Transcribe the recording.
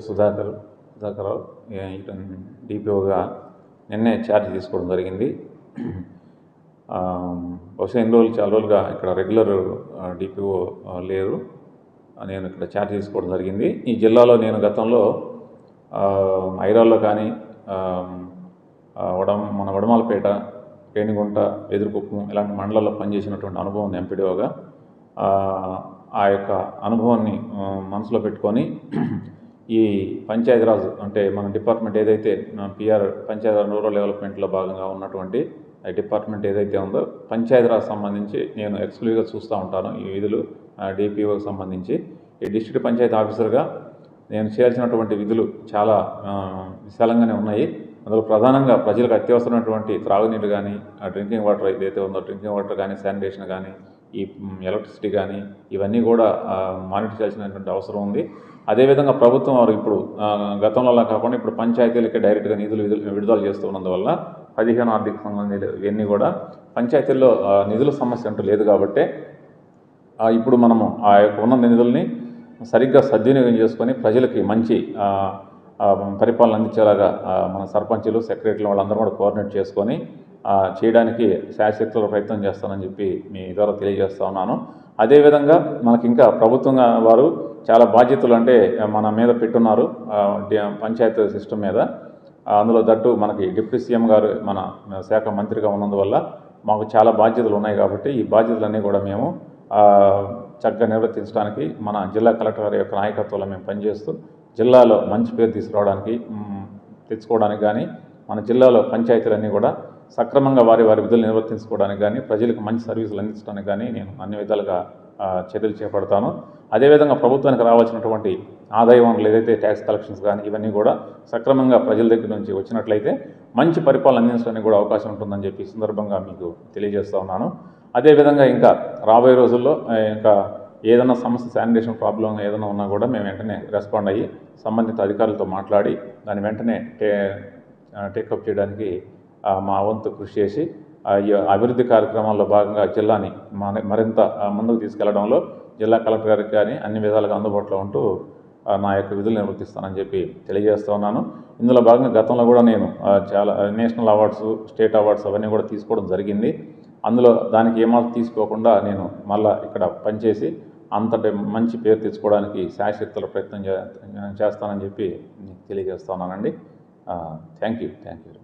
సుధాకర్ సుధాకర్రావు డిపిఓగా నిన్నే ఛార్జ్ తీసుకోవడం జరిగింది. బహుశా ఎన్ని రోజులు చాలా రోజులుగా ఇక్కడ రెగ్యులర్ డిపిఓ లేరు. నేను ఇక్కడ ఛార్జ్ తీసుకోవడం జరిగింది. ఈ జిల్లాలో నేను గతంలో ఐరాల్లో కానీ వడమ వడం మన వడమాలపేట రేణిగుంట ఎదురుకుప్పం ఇలాంటి మండలాల్లో పనిచేసినటువంటి అనుభవం ఉంది ఎంపీడీఓగా. ఆ, యొక్క అనుభవాన్ని మనసులో పెట్టుకొని ఈ పంచాయతీరాజ్ అంటే మన డిపార్ట్మెంట్ ఏదైతే పిఆర్ పంచాయతీరాజ్ రూరల్ డెవలప్మెంట్లో భాగంగా ఉన్నటువంటి డిపార్ట్మెంట్ ఏదైతే ఉందో పంచాయతీరాజ్ సంబంధించి నేను ఎక్స్క్లూజివ్గా చూస్తూ ఉంటాను ఈ విధులు డిపిఓకి సంబంధించి. ఈ డిస్ట్రిక్ట్ పంచాయతీ ఆఫీసర్గా నేను చేయాల్సినటువంటి విధులు చాలా విశాలంగానే ఉన్నాయి. అందులో ప్రధానంగా ప్రజలకు అత్యవసరమైనటువంటి త్రాగునీరు కానీ డ్రింకింగ్ వాటర్ ఏదైతే ఉందో డ్రింకింగ్ వాటర్ కానీ శానిటేషన్ కానీ ఈ ఎలక్ట్రిసిటీ కానీ ఇవన్నీ కూడా మానిటర్ చేయాల్సినటువంటి అవసరం ఉంది. అదేవిధంగా ప్రభుత్వం వారు ఇప్పుడు గతంలో అలా కాకుండా ఇప్పుడు పంచాయతీలకి డైరెక్ట్గా నిధులు విడుదల విడుదల చేస్తున్నందువల్ల పదిహేను ఆర్థిక సంబంధించి ఇవన్నీ కూడా పంచాయతీల్లో నిధుల సమస్య అంటూ లేదు కాబట్టి ఇప్పుడు మనము ఆ యొక్క ఉన్న నిధుల్ని సరిగ్గా సద్వినియోగం చేసుకొని ప్రజలకి మంచి పరిపాలన అందించేలాగా మన సర్పంచులు సెక్రటరీలు వాళ్ళందరూ కూడా కోఆర్డినేట్ చేసుకొని చేయడానికి శాయశక్తుల ప్రయత్నం చేస్తానని చెప్పి మీ ద్వారా తెలియజేస్తా ఉన్నాను. అదేవిధంగా మనకి ఇంకా ప్రభుత్వంగా వారు చాలా బాధ్యతలు అంటే మన మీద పెట్టున్నారు పంచాయతీ సిస్టమ్ మీద. అందులో దట్టు మనకి డిప్యూటీ సీఎం గారు మన శాఖ మంత్రిగా ఉన్నందువల్ల మాకు చాలా బాధ్యతలు ఉన్నాయి కాబట్టి ఈ బాధ్యతలన్నీ కూడా మేము చక్కగా నిర్వర్తించడానికి మన జిల్లా కలెక్టర్ గారి యొక్క నాయకత్వంలో మేము పనిచేస్తూ జిల్లాలో మంచి పేరు తీసుకురావడానికి తెచ్చుకోవడానికి కానీ మన జిల్లాలో పంచాయతీలన్నీ కూడా సక్రమంగా వారి వారి విధులు నిర్వర్తించుకోవడానికి కానీ ప్రజలకు మంచి సర్వీసులు అందించడానికి కానీ నేను అన్ని విధాలుగా చర్యలు చేపడతాను. అదేవిధంగా ప్రభుత్వానికి రావాల్సినటువంటి ఆదాయ వనరులు ఏదైతే ట్యాక్స్ కలెక్షన్స్ కానీ ఇవన్నీ కూడా సక్రమంగా ప్రజల దగ్గర నుంచి వచ్చినట్లయితే మంచి పరిపాలన అందించడానికి కూడా అవకాశం ఉంటుందని చెప్పి సందర్భంగా మీకు తెలియజేస్తూ ఉన్నాను. అదేవిధంగా ఇంకా రాబోయే రోజుల్లో ఇంకా ఏదైనా సమస్య శానిటేషన్ ప్రాబ్లం ఏదైనా ఉన్నా కూడా మేము వెంటనే రెస్పాండ్ అయ్యి సంబంధిత అధికారులతో మాట్లాడి దాన్ని వెంటనే టే టేకప్ చేయడానికి మా వంతు కృషి చేసి ఆ, అభివృద్ధి కార్యక్రమాల్లో భాగంగా జిల్లాని మన- మరింత ముందుకు తీసుకెళ్ళడంలో జిల్లా కలెక్టర్ గారికి కానీ అన్ని విధాలుగా అందుబాటులో ఉంటూ నా యొక్క విధులు నిర్వర్తిస్తానని చెప్పి తెలియజేస్తూ ఉన్నాను. ఇందులో భాగంగా గతంలో కూడా నేను చాలా నేషనల్ అవార్డ్స్ స్టేట్ అవార్డ్స్ అవన్నీ కూడా తీసుకోవడం జరిగింది. అందులో దానికి ఏమాత్రం తీసుకోకుండా నేను మళ్ళా ఇక్కడ పనిచేసి అంతటి మంచి పేరు తెచ్చుకోవడానికి శాశ్వతల ప్రయత్నం చేస్తానని చెప్పి తెలియజేస్తా ఉన్నానండి. Thank you thank you.